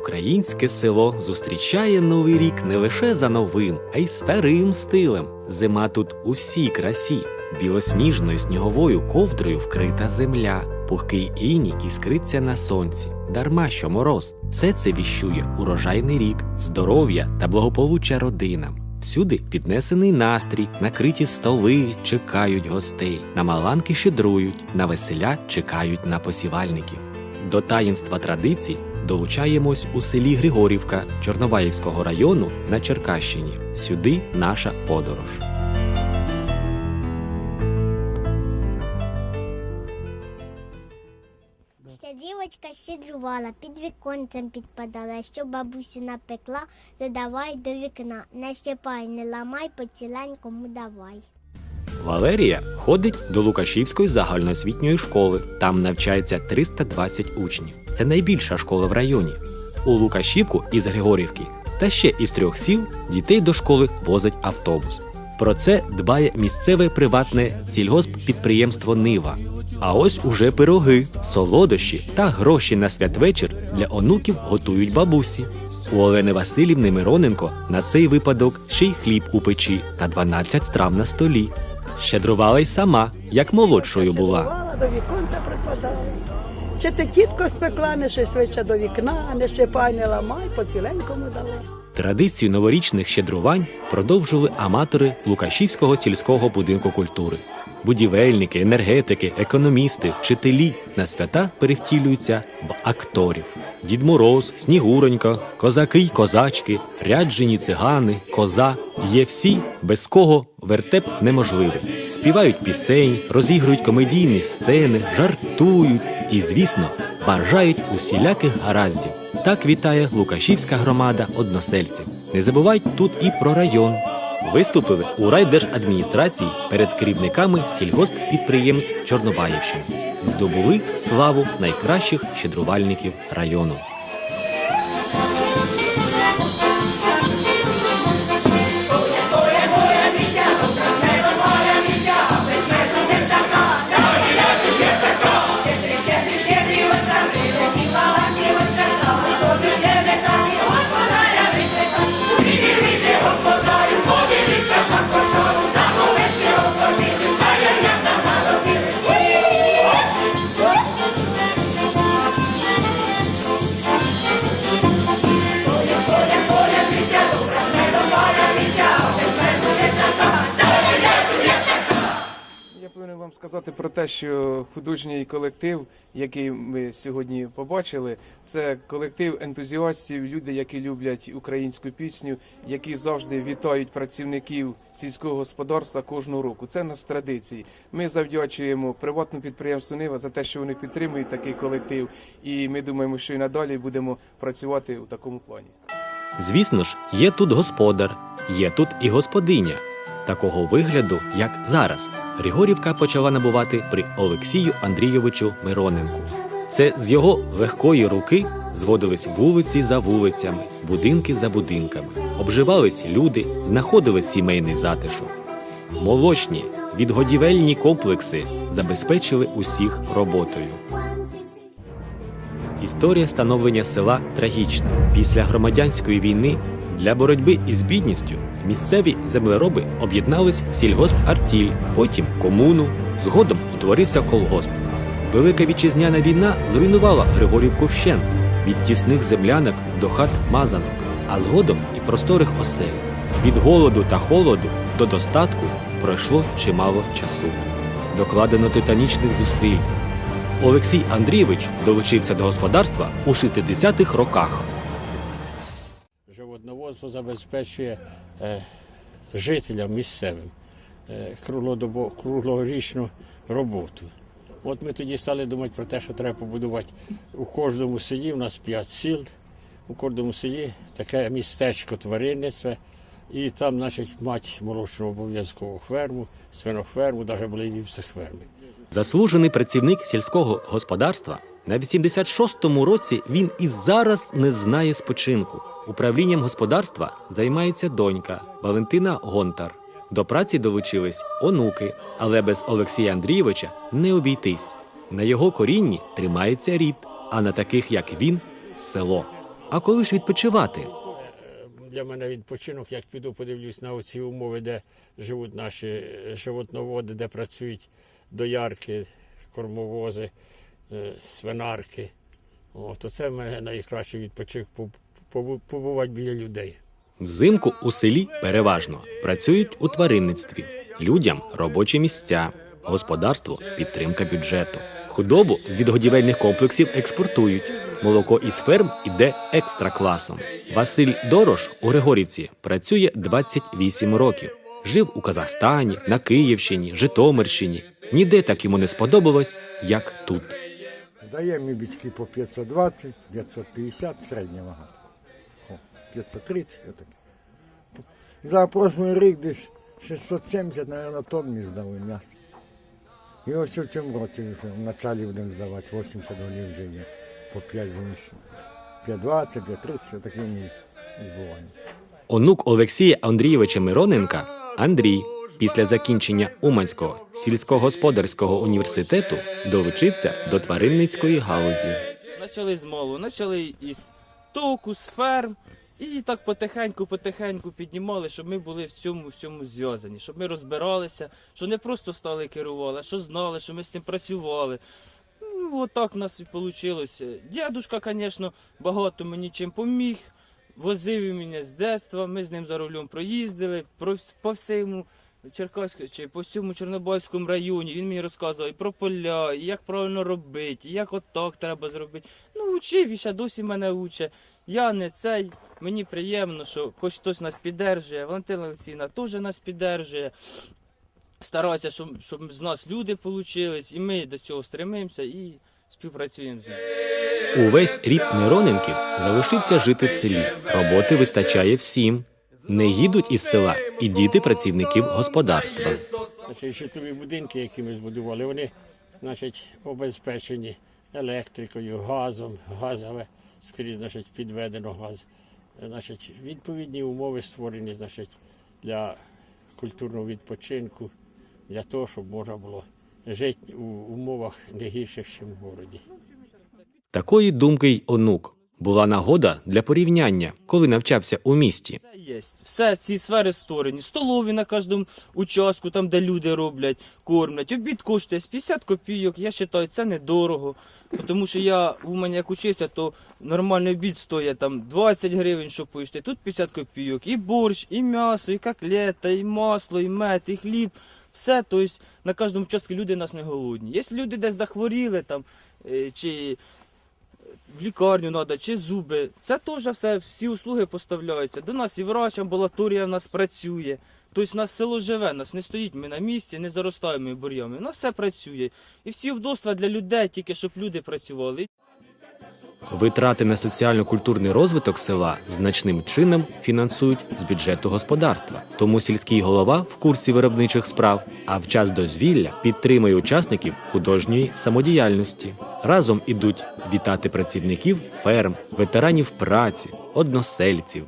Українське село зустрічає новий рік не лише за новим, а й старим стилем. Зима тут у всій красі. Білосніжною сніговою ковдрою вкрита земля, пухкий іній іскриться на сонці. Дарма що мороз. Все це віщує урожайний рік, здоров'я та благополуччя родинам. Всюди піднесений настрій, накриті столи чекають гостей, на маланки щедрують, на веселя чекають на посівальників. До таїнства традицій долучаємось у селі Григорівка Чорнобаївського району на Черкащині. Сюди наша подорож. Ще дівочка щедрувала, під віконцем підпадала, що бабусю напекла, задавай до вікна. Не щепай, не ламай, поціленькому давай. Валерія ходить до Лукашівської загальноосвітньої школи. Там навчається 320 учнів. Це найбільша школа в районі. У Лукашівку із Григорівки та ще із трьох сіл дітей до школи возить автобус. Про це дбає місцеве приватне сільгосппідприємство Нива. А ось уже пироги, солодощі та гроші на святвечір для онуків готують бабусі. У Олени Васильівни Мироненко на цей випадок ще й хліб у печі та 12 страв на столі. Щедрувала й сама, як молодшою була. До віконця припадала. Чи ти тітко спекла, не ще швидше до вікна, не щепай, не ламай, по ціленькому дала. Традицію новорічних щедрувань продовжили аматори Лукашівського сільського будинку культури. Будівельники, енергетики, економісти, вчителі на свята перевтілюються в акторів. Дід Мороз, Снігуронька, козаки й козачки, ряджені цигани, коза є всі, без кого вертеп неможливий. Співають пісень, розігрують комедійні сцени, жартують і, звісно, бажають усіляких гараздів. Так вітає Лукашівська громада односельців. Не забувають тут і про район. Виступили у райдержадміністрації перед керівниками сільгосппідприємств Чорнобаївщини. Здобули славу найкращих щедрувальників району. Вам сказати про те, що художній колектив, який ми сьогодні побачили, це колектив ентузіастів, люди, які люблять українську пісню, які завжди вітають працівників сільського господарства кожного року. Це нас традиції. Ми завдячуємо приватному підприємству Нива за те, що вони підтримують такий колектив, і ми думаємо, що і надалі будемо працювати у такому плані. Звісно ж, є тут господар, є тут і господиня. Такого вигляду, як зараз, Григорівка почала набувати при Олексію Андрійовичу Мироненку. Це з його легкої руки зводились вулиці за вулицями, будинки за будинками, обживались люди, знаходили сімейний затишок. Молочні, відгодівельні комплекси забезпечили усіх роботою. Історія становлення села трагічна. Після громадянської війни для боротьби із бідністю місцеві землероби об'єднались в сільгосп Артіль, потім комуну, згодом утворився колгосп. Велика вітчизняна війна зруйнувала Григорівку вщент від тісних землянок до хат мазанок, а згодом і просторих осель. Від голоду та холоду до достатку пройшло чимало часу. Докладено титанічних зусиль, Олексій Андрійович долучився до господарства у 60-х роках. Животноводство забезпечує е, жителям місцевим е, круглорічну роботу. От ми тоді стали думати про те, що треба побудувати у кожному селі, у нас п'ять сіл, у кожному селі таке містечко тваринництва, і там, значить, мать молочну обов'язкову ферму, свиноферму, навіть були і. Заслужений працівник сільського господарства на 86-му році він і зараз не знає спочинку. Управлінням господарства займається донька Валентина Гонтар. До праці долучились онуки, але без Олексія Андрійовича не обійтись. На його корінні тримається рід, а на таких, як він, село. А коли ж відпочивати? Для мене відпочинок, як піду, подивлюсь на оці умови, де живуть наші животноводи, де працюють доярки, кормовози, свинарки. О, то це в мене побу- побу- побувати біля людей. Взимку у селі переважно працюють у тваринництві. Людям робочі місця, господарство підтримка бюджету. Худобу з відгодівельних комплексів експортують. Молоко із ферм іде екстра класом. Василь Дорош у Григорівці працює 28 років. Жив у Казахстані, на Київщині, Житомирщині. Ніде так йому не сподобалось, як тут. Здаємо ми бічки по 520, 550 середня вага. 530 отак. За прошлий рік десь 670, мабуть, тонн ми здали м'яса. І ось в цьому році вже в началі будемо здавати 80 голів вже є по 5 змішень. 520, 530, отакі ми збуваємо. Онук Олексія Андрійовича Мироненка Андрій після закінчення Уманського сільськогосподарського університету долучився до тваринницької галузі. Почали з малу, почали із току, з ферм. І так потихеньку-потихеньку піднімали, щоб ми були в цьому всьому зв'язані, щоб ми розбиралися, що не просто стали керували, а що знали, що ми з цим працювали. Ну, от так в нас і вийшло. Дядушка, звісно, багато мені чим поміг. Возив мене з дитинства, ми з ним за рулем проїздили по всьому Черкаську, чи по всьому Чорнобайському районі. Він мені розказував і про поля, і як правильно робити, і як отак треба зробити. Ну, учив і ще досі мене учить. Я не цей. Мені приємно, що хоч хтось нас піддержує. Валентина Олексійовна теж нас піддержує. Старається, щоб, щоб з нас люди вийшли, і ми до цього стремимося і співпрацюємо з ними. Увесь рід Мироненків залишився жити в селі. Роботи вистачає всім. Не їдуть із села і діти працівників господарства. Значить, житлові будинки, які ми збудували, вони значить, обезпечені електрикою, газом, газове скрізь значить, підведено газ. Значить, відповідні умови створені значить, для культурного відпочинку, для того, щоб можна було жити у умовах не гірших, ніж в городі. Такої думки й онук. Була нагода для порівняння, коли навчався у місті. Є. Все ці сфери створені. Столові на кожному участку, там де люди роблять, кормлять. Обід коштує з 50 копійок. Я вважаю, це недорого. Тому що я у мене як учився, то нормальний обід стоїть там 20 гривень, щоб поїсти. Тут 50 копійок. І борщ, і м'ясо, і котлета, і масло, і мед, і хліб. Все, тобто на кожному участку люди нас не голодні. Якщо люди десь захворіли там, е, чи в лікарню треба, чи зуби. Це теж все, всі услуги поставляються. До нас і врач, амбулаторія в нас працює. Тобто у нас село живе, нас не стоїть ми на місці, не заростаємо бур'ями. У нас все працює. І всі вдоства для людей, тільки щоб люди працювали. Витрати на соціально-культурний розвиток села значним чином фінансують з бюджету господарства. Тому сільський голова в курсі виробничих справ, а в час дозвілля підтримує учасників художньої самодіяльності. Разом ідуть вітати працівників ферм, ветеранів праці, односельців.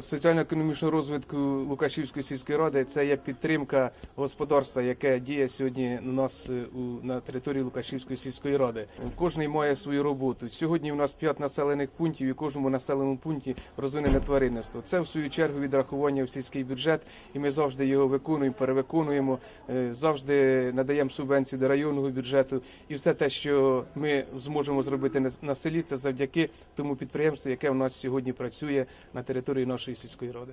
Соціально-економічного розвитку Лукашівської сільської ради це є підтримка господарства, яке діє сьогодні у нас е, у, на території Лукашівської сільської ради. Кожний має свою роботу. Сьогодні у нас п'ять населених пунктів, і в кожному населеному пункті розвинене тваринництво. Це в свою чергу відрахування в сільський бюджет, і ми завжди його виконуємо, перевиконуємо, е, завжди надаємо субвенції до районного бюджету. І все те, що ми зможемо зробити на- селі, це завдяки тому підприємству, яке у нас сьогодні працює на території нашої сільської ради.